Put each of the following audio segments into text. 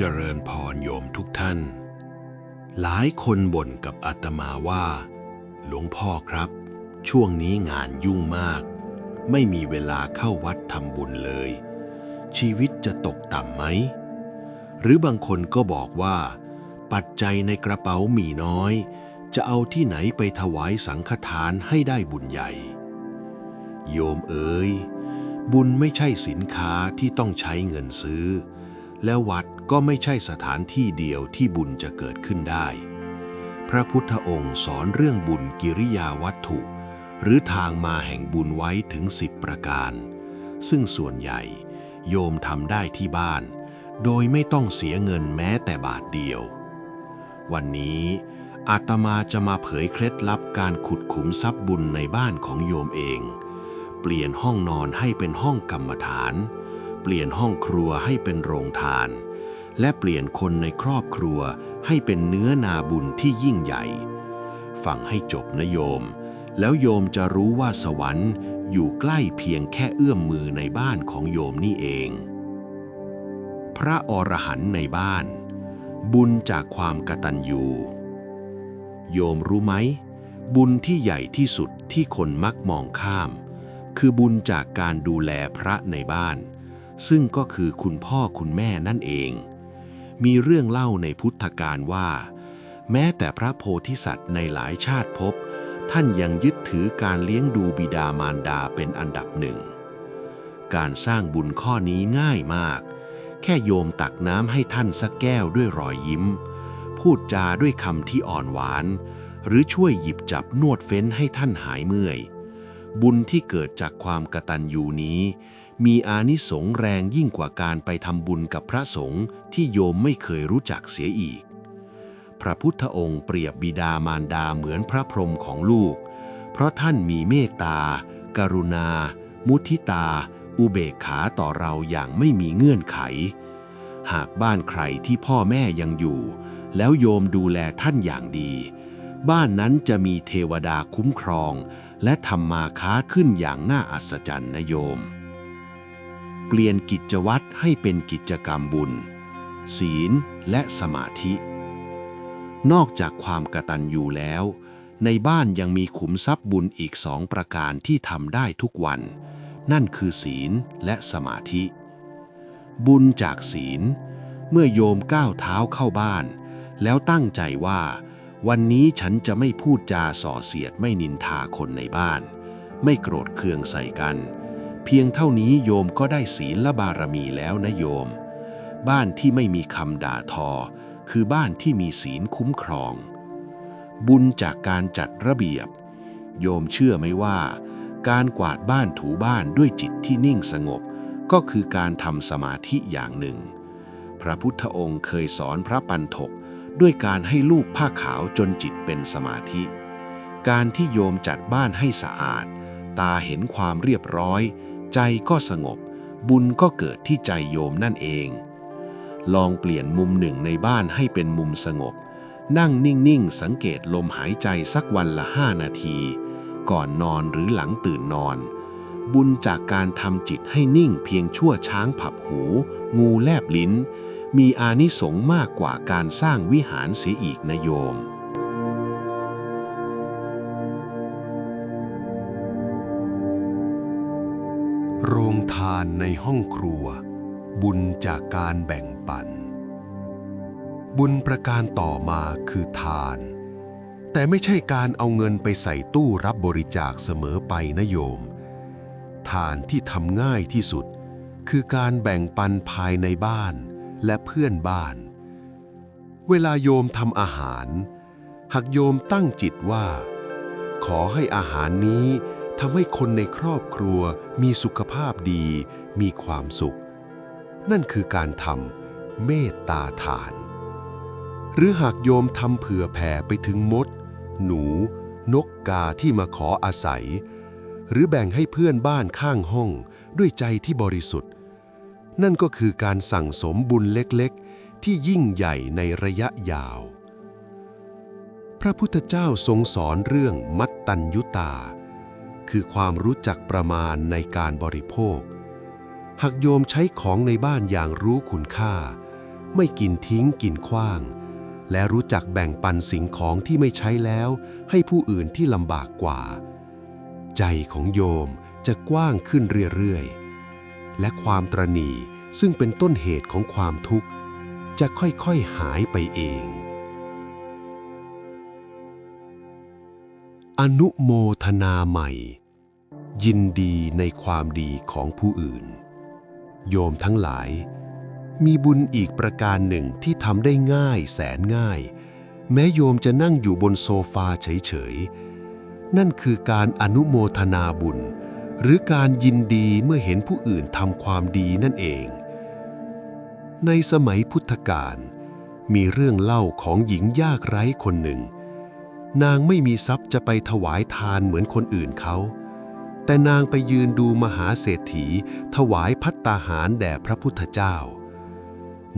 เจริญพรโยมทุกท่าน หลายคนบ่นกับอาตมาว่า หลวงพ่อครับ ช่วงนี้งานยุ่งมาก ไม่มีเวลาเข้าวัดทำบุญเลย ชีวิตจะตกต่ำไหม หรือบางคนก็บอกว่า ปัจจัยในกระเป๋ามีน้อย จะเอาที่ไหนไปถวายสังฆทานให้ได้บุญใหญ่ โยมเอ๋ยบุญไม่ใช่สินค้าที่ต้องใช้เงินซื้อ และวัดก็ไม่ใช่สถานที่เดียวที่บุญจะเกิดขึ้นได้ พระพุทธองค์สอนเรื่องบุญกิริยาวัตถุ หรือทางมาแห่งบุญไว้ถึงสิบประการ ซึ่งส่วนใหญ่โยมทำได้ที่บ้าน โดยไม่ต้องเสียเงินแม้แต่บาทเดียว วันนี้อาตมาจะมาเผยเคล็ดลับการขุดขุมทรัพย์บุญในบ้านของโยมเอง เปลี่ยนห้องนอนให้เป็นห้องกรรมฐาน ลี่ยนห้องครัวให้เป็นโรงทาน และเปลี่ยนคนในครอบครัวให้เป็นเนื้อนาบุญที่ยิ่งใหญ่ ฟังให้จบนะโยม แล้วโยมจะรู้ว่าสวรรค์อยู่ใกล้เพียงแค่เอื้อมมือในบ้านของโยมนี่เอง พระอรหันต์ในบ้าน บุญจากความกตัญญูโยมรู้ไหม บุญที่ใหญ่ที่สุดที่คนมักมองข้าม คือบุญจากการดูแลพระในบ้าน ซึ่งก็คือคุณพ่อคุณแม่นั่นเอง มีเรื่องเล่าในพุทธการว่า แม้แต่พระโพธิสัตว์ในหลายชาติภพท่านยังยึดถือการเลี้ยงดูบิดามารดาเป็นอันดับหนึ่ง การสร้างบุญข้อนี้ง่ายมาก แค่โยมตักน้ำให้ท่านสักแก้วด้วยรอยยิ้ม พูดจาด้วยคำที่อ่อนหวาน หรือช่วยหยิบจับนวดเฟ้นให้ท่านหายเมื่อย บุญที่เกิดจากความกตัญญูนี้ มีอานิสงส์แรงยิ่งกว่าการไปทำบุญกับพระสงฆ์ที่โยมไม่เคยรู้จักเสียอีก พระพุทธองค์เปรียบบิดามารดาเหมือนพระพรหมของลูก เพราะท่านมีเมตตา กรุณา มุทิตา อุเบกขาต่อเราอย่างไม่มีเงื่อนไข หากบ้านใครที่พ่อแม่ยังอยู่ แล้วโยมดูแลท่านอย่างดี บ้านนั้นจะมีเทวดาคุ้มครอง และทำมาค้าขึ้นอย่างน่าอัศจรรย์นะโยม เปลี่ยนกิจวัตรให้เป็นกิจกรรมบุญ ศีลและสมาธิ นอกจากความกระตัญญูแล้ว ในบ้านยังมีขุมทรัพย์บุญอีกสองประการที่ทำได้ทุกวัน นั่นคือศีลและสมาธิ บุญจากศีล เมื่อโยมก้าวเท้าเข้าบ้าน แล้วตั้งใจว่า วันนี้ฉันจะไม่พูดจาส่อเสียดไม่นินทาคนในบ้าน ไม่โกรธเคืองใส่กัน เพียงเท่านี้โยมก็ได้ศีลและบารมีแล้วนะโยม บ้านที่ไม่มีคำด่าทอ คือบ้านที่มีศีลคุ้มครอง บุญจากการจัดระเบียบ โยมเชื่อไหมว่า การกวาดบ้านถูบ้านด้วยจิตที่นิ่งสงบ ก็คือการทำสมาธิอย่างหนึ่ง พระพุทธองค์เคยสอนพระปันถกด้วยการให้ลูกผ้าขาวจนจิตเป็นสมาธิ การที่โยมจัดบ้านให้สะอาด ตาเห็นความเรียบร้อย ใจก็สงบ บุญก็เกิดที่ใจโยมนั่นเอง ลองเปลี่ยนมุมหนึ่งในบ้านให้เป็นมุมสงบ นั่งนิ่งๆ สังเกตลมหายใจสักวันละห้านาที ก่อนนอนหรือหลังตื่นนอน บุญจากการทำจิตให้นิ่งเพียงชั่วช้างผับหู งูแลบลิ้น มีอานิสงส์มากกว่าการสร้างวิหารเสียอีกนะโยม โรงทานในห้องครัว บุญจากการแบ่งปัน บุญประการต่อมาคือทาน แต่ไม่ใช่การเอาเงินไปใส่ตู้รับบริจาคเสมอไปนะโยม ทานที่ทำง่ายที่สุด คือการแบ่งปันภายในบ้านและเพื่อนบ้าน เวลาโยมทำอาหาร หากโยมตั้งจิตว่า ขอให้อาหารนี้ ทำให้คนในครอบครัวมีสุขภาพดี มีความสุข นั่นคือการทำเมตตาทาน หรือหากโยมทำเผื่อแผ่ไปถึงมด หนู นกกาที่มาขออาศัย หรือแบ่งให้เพื่อนบ้านข้างห้องด้วยใจที่บริสุทธิ์ นั่นก็คือการสั่งสมบุญเล็กๆ ที่ยิ่งใหญ่ในระยะยาว พระพุทธเจ้าทรงสอนเรื่องมัตตัญยุตา คือความรู้จักประมาณในการบริโภค หากโยมใช้ของในบ้านอย่างรู้คุณค่า ไม่กินทิ้งกินขว้าง และรู้จักแบ่งปันสิ่งของที่ไม่ใช้แล้ว ให้ผู้อื่นที่ลำบากกว่า ใจของโยมจะกว้างขึ้นเรื่อยๆ และความตรณีซึ่งเป็นต้นเหตุของความทุกข์ จะค่อยๆหายไปเอง อนุโมทนาใหม่ ยินดีในความดีของผู้อื่น โยมทั้งหลาย มีบุญอีกประการหนึ่งที่ทำได้ง่ายแสนง่าย แม้โยมจะนั่งอยู่บนโซฟาเฉยๆ นั่นคือการอนุโมทนาบุญ หรือการยินดีเมื่อเห็นผู้อื่นทำความดีนั่นเอง ในสมัยพุทธกาลมีเรื่องเล่าของหญิงยากไร้คนหนึ่ง นางไม่มีทรัพย์จะไปถวายทานเหมือนคนอื่นเขา แต่นางไปยืนดูมหาเศรษฐี ถวายพัตตาหารแด่พระพุทธเจ้า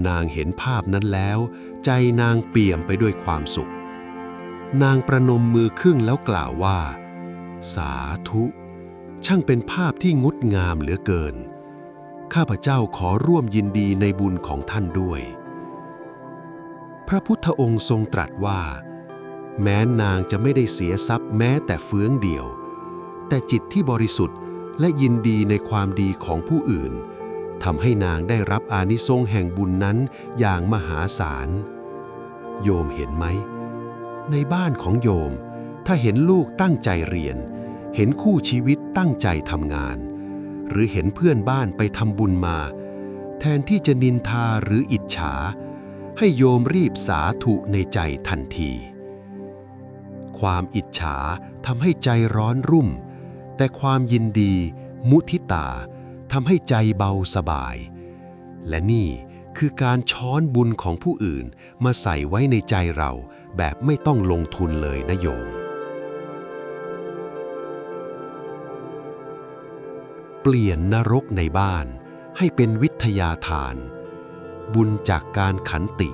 นางเห็นภาพนั้นแล้ว ใจนางเปี่ยมไปด้วยความสุข นางประนมมือครึ่งแล้วกล่าวว่า สาธุ ช่างเป็นภาพที่งดงามเหลือเกิน ข้าพเจ้าขอร่วมยินดีในบุญของท่านด้วย พระพุทธองค์ทรงตรัสว่า แม้นางจะไม่ได้เสียทรัพย์แม้แต่เฟื้องเดียว แต่จิตที่บริสุทธิ์และยินดีในความดีของผู้อื่นทำให้นางได้รับอานิสงส์แห่งบุญนั้นอย่างมหาศาล โยมเห็นไหม ในบ้านของโยม ถ้าเห็นลูกตั้งใจเรียน เห็นคู่ชีวิตตั้งใจทำงาน หรือเห็นเพื่อนบ้านไปทำบุญมา แทนที่จะนินทาหรืออิจฉา ให้โยมรีบสาธุในใจทันที ความอิจฉาทำให้ใจร้อนรุ่ม แต่ความยินดี มุทิตาทำให้ใจเบาสบาย และนี่คือการช้อนบุญของผู้อื่นมาใส่ไว้ในใจเราแบบไม่ต้องลงทุนเลยนะโยม เปลี่ยนนรกในบ้านให้เป็นวิทยาทาน บุญจากการขันติ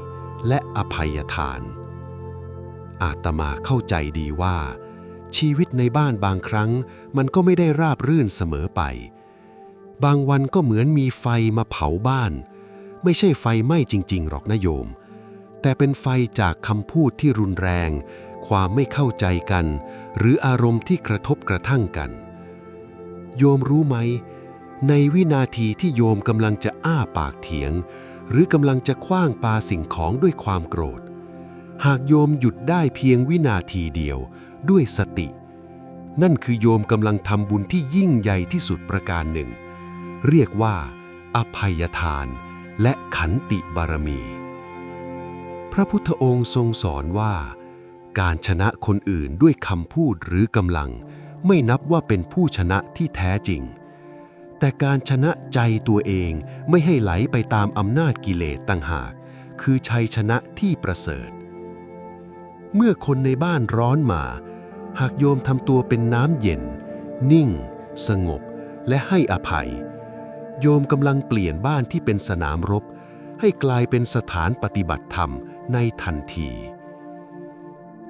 และอภัยทาน อาตมาเข้าใจดีว่า ชีวิตในบ้านบางครั้งมันก็ไม่ได้ราบรื่นเสมอไป บางวันก็เหมือนมีไฟมาเผาบ้าน ไม่ใช่ไฟไหม้จริง ๆ หรอกนะโยม แต่เป็นไฟจากคำพูดที่รุนแรง ความไม่เข้าใจกัน หรืออารมณ์ที่กระทบกระทั่งกัน โยมรู้ไหม ในวินาทีที่โยมกำลังจะอ้าปากเถียง หรือกำลังจะคว้างปาสิ่งของด้วยความโกรธ หากโยมหยุดได้เพียงวินาทีเดียวด้วยสติ นั่นคือโยมกำลังทำบุญที่ยิ่งใหญ่ที่สุดประการหนึ่ง เรียกว่า อภัยทาน และขันติบารมี พระพุทธองค์ทรงสอนว่า การชนะคนอื่นด้วยคำพูดหรือกำลัง ไม่นับว่าเป็นผู้ชนะที่แท้จริง แต่การชนะใจตัวเองไม่ให้ไหลไปตามอำนาจกิเลสต่างหาก คือชัยชนะที่ประเสริฐ เมื่อคนในบ้านร้อนมา หากโยมทำตัวเป็นน้ำเย็น นิ่ง สงบ และให้อภัย โยมกำลังเปลี่ยนบ้านที่เป็นสนามรบ ให้กลายเป็นสถานปฏิบัติธรรมในทันที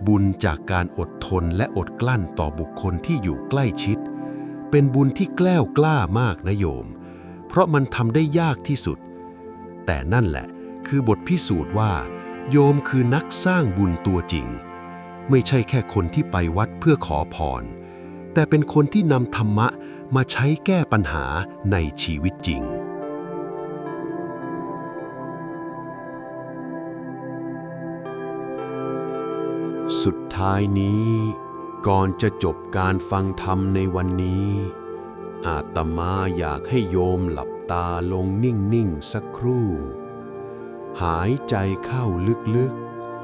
บุญจากการอดทนและอดกลั้นต่อบุคคลที่อยู่ใกล้ชิด เป็นบุญที่แกล้วกล้ามากนะโยม เพราะมันทำได้ยากที่สุด แต่นั่นแหละคือบทพิสูจน์ว่า โยมคือนักสร้างบุญตัวจริง ไม่ใช่แค่คนที่ไปวัดเพื่อขอพร แต่เป็นคนที่นำธรรมะมาใช้แก้ปัญหาในชีวิตจริง สุดท้ายนี้ ก่อนจะจบการฟังธรรมในวันนี้ อาตมาอยากให้โยมหลับตาลงนิ่ง ๆ สักครู่ หายใจเข้าลึก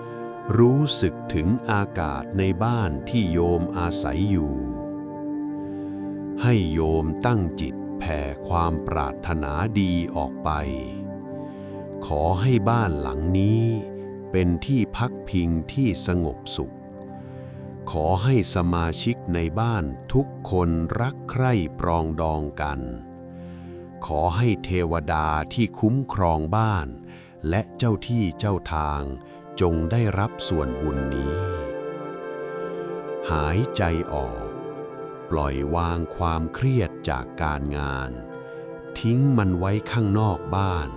ๆ รู้สึกถึงอากาศในบ้านที่โยมอาศัยอยู่ ให้โยมตั้งจิตแผ่ความปรารถนาดีออกไป ขอให้บ้านหลังนี้เป็นที่พักพิงที่สงบสุข ขอให้สมาชิกในบ้านทุกคนรักใคร่ปรองดองกัน ขอให้เทวดาที่คุ้มครองบ้าน และเจ้าที่เจ้าทาง จงได้รับส่วนบุญนี้ หายใจออก ปล่อยวางความเครียดจากการงาน ทิ้งมันไว้ข้างนอกบ้าน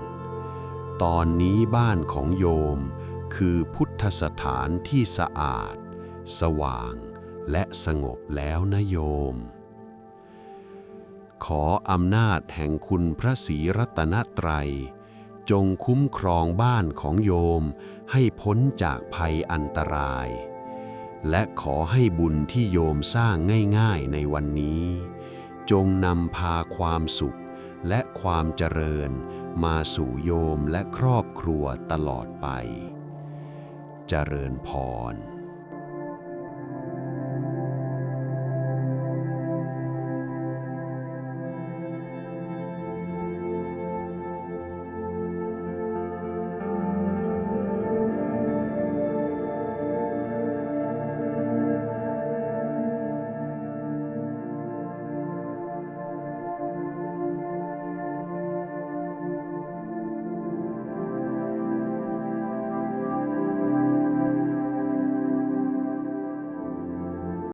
ตอนนี้บ้านของโยมคือพุทธสถานที่สะอาด สว่างและสงบแล้วนะโยม ขออำนาจแห่งคุณพระศรีรัตนตรัย จงคุ้มครองบ้านของโยมให้พ้นจากภัยอันตราย และขอให้บุญที่โยมสร้างง่ายๆในวันนี้ จงนำพาความสุขและความเจริญมาสู่โยมและครอบครัวตลอดไป เจริญพร